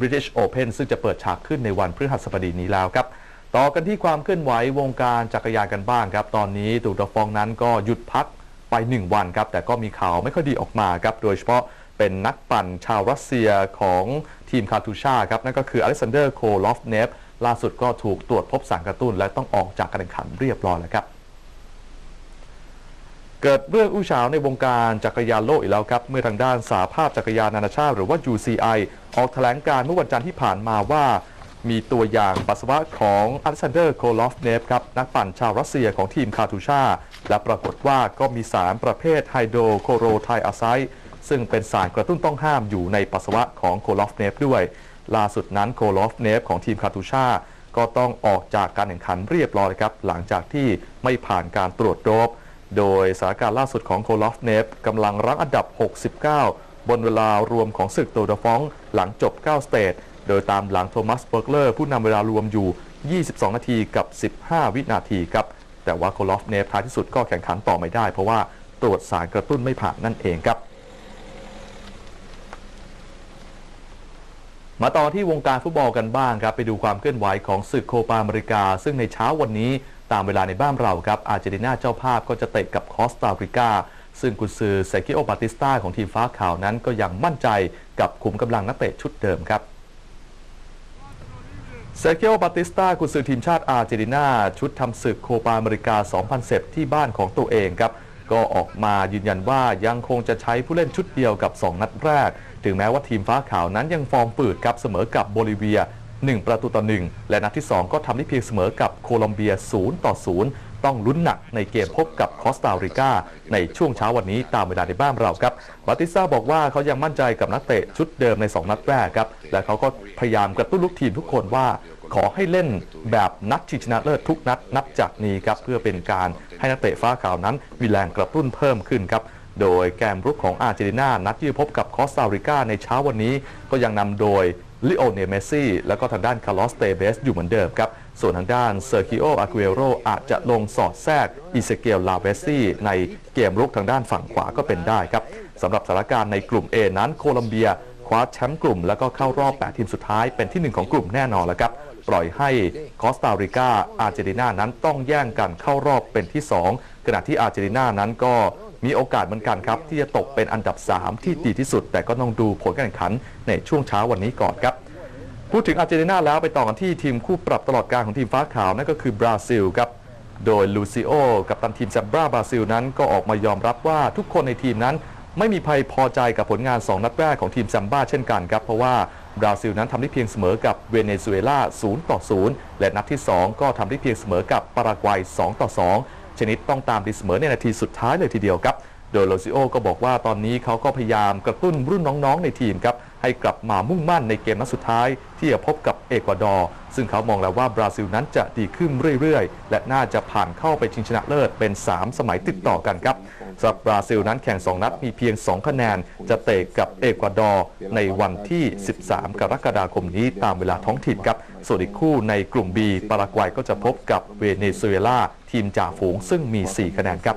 British Open ซึ่งจะเปิดฉากขึ้นในวันพฤหัสบดีนี้แล้วครับ ต่อกันที่ความเคลื่อนไหววงการจักรยานกันบ้างครับ ตอนนี้ตูดฟองนั้นก็หยุดพักไป 1 วันครับ แต่ก็มีข่าวไม่ค่อยดีออกมาครับ โดยเฉพาะเป็นนักปั่นชาวรัสเซียของทีมคาทูชาครับ นั่นก็คืออเล็กซานเดอร์โคลอฟเนฟล่าสุดก็ถูกตรวจพบสารกระตุ้น และต้องออกจากการแข่งขันเรียบร้อยแล้วครับ เกิดเรื่องอู้ฉาในวงการจักรยานโลกอีกแล้วครับ เมื่อทางด้านสาภาพจักรยานนานาชาติหรือว่า UCI ออกแถลงการเมื่อวันจันทร์ที่ผ่านมาว่า มีตัวอย่างปัสสาวะของอเล็กซานเดอร์โคลอฟเนฟครับ นักปั่นชาวรัสเซียของทีมคาทูชา และปรากฏว่าก็มีสารประเภทไฮโดรโคโรไทอาไซด์ซึ่งเป็นสารกระตุ้นต้องห้ามอยู่ในปัสสาวะของโคลอฟเนฟด้วย ล่าสุดนั้นโคลอฟเนฟของทีมคาทูชาก็ต้องออกจากการแข่งขันเรียบร้อยครับหลังจากที่ไม่ผ่านการตรวจโดป โดยสถานการณ์ล่าสุดของโคลอฟเนฟกำลังรั้งอันดับ 69 บนเวลารวมของศึกโตดฟองหลังจบ 9 สเตจ โดยตามหลังโทมัสเบิร์กเลอร์ผู้นำเวลารวมอยู่ 22 นาทีกับ 15 วินาทีครับ แต่ว่าโคลอฟเนฟท้ายที่สุดก็แข่งขันต่อไม่ได้ เพราะว่าตรวจสารกระตุ้นไม่ผ่านนั่นเองครับ มาต่อที่วงการฟุตบอลกันบ้างครับ ไปดูความเคลื่อนไหวของศึกโคปาอเมริกา ซึ่งในเช้าวันนี้ ตามเวลาในบ้านเราครับอาร์เจนตินาเจ้าภาพก็จะเตะกับคอสตาริกา ซึ่งกุนซือเซกิโอบาติสตาของทีมฟ้าขาวนั้นก็ยังมั่นใจกับขุมกำลังนักเตะชุดเดิมครับเซกิโอบาติสตากุนซือทีมชาติอาร์เจนตินาชุดทำศึกโคปาอเมริกา 2010 ที่บ้านของตัวเองครับ ก็ออกมายืนยันว่ายังคงจะใช้ผู้เล่นชุดเดียวกับ 2 นัดแรก ถึงแม้ว่าทีมฟ้าขาวนั้นยังฟอร์มปืดครับเสมอกับโบลิเวีย 1 ประตูต่อ 1 และนัดที่ 2 ก็ทำได้เพียงเสมอกับโคลอมเบีย 0 ต่อ 0 ต้องลุ้นหนักในเกมพบกับคอสตาริกาในช่วงเช้าวันนี้ตามเวลาในบ้านเราครับบาติสตาบอกว่าเขายังมั่นใจกับนักเตะชุดเดิมใน 2 นัดแรกครับ และเขาก็พยายามกระตุ้นลูกทีมทุกคนว่าขอให้เล่นแบบนัดชิงชนะเลิศทุกนัดนับจากนี้ครับเพื่อเป็นการให้นักเตะฟ้าขาวนั้นมีแรงกระตุ้นเพิ่มขึ้นครับโดยแกมรุกของอาร์เจนตินานัดที่พบกับคอสตาริกาในเช้าวันนี้ก็ยังนำโดย ลิโอเนเมซี่แล้วก็ทางด้านคาร์ลอสเตเบสอยู่เหมือนเดิมครับ ส่วนทางด้านเซอร์คิโออากุเอโรอาจจะลงสอดแทรกอิเซเกลลาเวซี่ในเกมรุกทางด้านฝั่งขวาก็เป็นได้ครับสำหรับสถานการณ์ในกลุ่ม A นั้นโคลัมเบียคว้าแชมป์กลุ่ม แล้วก็เข้ารอบ 8 ทีมสุดท้ายเป็นที่หนึ่งของกลุ่มแน่นอนแล้วครับ ปล่อยให้คอสตาริกาอาร์เจนตินานั้นต้องแย่งกันเข้ารอบเป็นที่ 2 ขณะที่อาร์เจนตินานั้นก็ มีโอกาสเหมือนกันครับ ที่จะตกเป็นอันดับ 3 ที่ดีที่สุด แต่ก็ต้องดูผลการแข่งขันในช่วงเช้าวันนี้ก่อนครับ พูดถึงอาร์เจนตินาแล้วไปต่อกันที่ทีมคู่ปรับตลอดการของทีมฟ้าขาวนั่นก็คือบราซิลครับโดยลูซิโอกับตันทีมแซมบราบราซิลนั้นก็ออกมายอมรับว่าทุกคนในทีมนั้นไม่มีใครพอใจกับผลงาน 2 นัดแรกของทีมแซมบ้าเช่นกันครับ เพราะว่าบราซิลนั้นทำได้เพียงเสมอกับเวเนซุเอลา0ต่อ0และนัดที่ 2 ก็ทำได้เพียงเสมอกับปารากวัย 2 ต่อ 2 ชนิดต้องตามตีเสมอในนาทีสุดท้ายเลยทีเดียวครับ โดยโลซิโอก็บอกว่าตอนนี้เขาก็พยายามกระตุ้นรุ่นน้องๆในทีมครับให้กลับมามุ่งมั่นในเกมนัดสุดท้ายที่จะพบกับ เอกวาดอร์ ซึ่งเขามองแล้วว่าบราซิลนั้นจะดีขึ้นเรื่อยๆ และน่าจะผ่านเข้าไปชิงชนะเลิศเป็น 3 สมัยติดต่อกันครับสำหรับบราซิลนั้นแข่ง 2 นัดมีเพียง 2 คะแนน จะเตะกับเอกวาดอร์ในวันที่ 13 กรกฎาคมนี้ตามเวลาท้องถิ่นครับ ส่วนอีกคู่ในกลุ่ม B ปารากวัยก็จะพบกับเวเนซุเอลาทีมจ่าฝูงซึ่งมี 4 คะแนนครับ